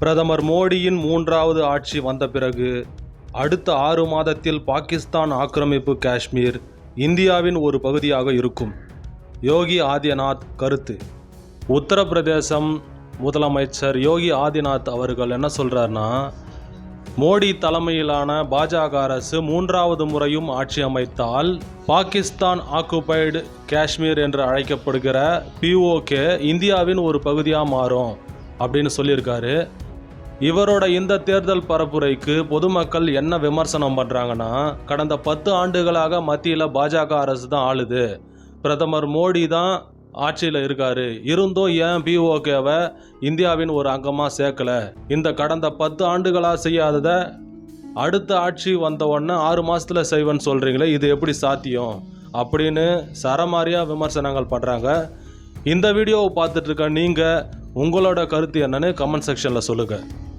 பிரதமர் மோடியின் மூன்றாவது ஆட்சி வந்த பிறகு அடுத்த ஆறு மாதத்தில் பாகிஸ்தான் ஆக்கிரமிப்பு காஷ்மீர் இந்தியாவின் ஒரு பகுதியாக இருக்கும். யோகி ஆதிநாத் கருத்து. உத்தரப்பிரதேசம் முதலமைச்சர் யோகி ஆதிநாத் அவர்கள் என்ன சொல்கிறாருன்னா மோடி தலைமையிலான பாஜக அரசு மூன்றாவது முறையும் ஆட்சி அமைத்தால் பாகிஸ்தான் ஆக்குபைடு காஷ்மீர் என்று அழைக்கப்படுகிற பிஓகே இந்தியாவின் ஒரு பகுதியாக மாறும் அப்படின்னு சொல்லியிருக்காரு. இவரோட இந்த தேர்தல் பரப்புரைக்கு பொதுமக்கள் என்ன விமர்சனம் பண்ணுறாங்கன்னா கடந்த பத்து ஆண்டுகளாக மத்தியில் பாஜக அரசு தான் ஆளுது. பிரதமர் மோடி தான் ஆட்சியில் இருக்காரு. இருந்தும் ஏன் பிஓகேவை இந்தியாவின் ஒரு அங்கமாக சேர்க்கல? இந்த கடந்த பத்து ஆண்டுகளாக செய்யாததை அடுத்த ஆட்சி வந்த உடனே ஆறு மாதத்தில் செய்வேன்னு சொல்கிறீங்களே இது எப்படி சாத்தியம்? அப்படின்னு சரமாரியாக விமர்சனங்கள் பண்ணுறாங்க இந்த வீடியோவை பார்த்துட்ருக்க நீங்கள் உங்களோட கருத்து என்னன்னு கமெண்ட் செக்ஷனில் சொல்லுங்கள்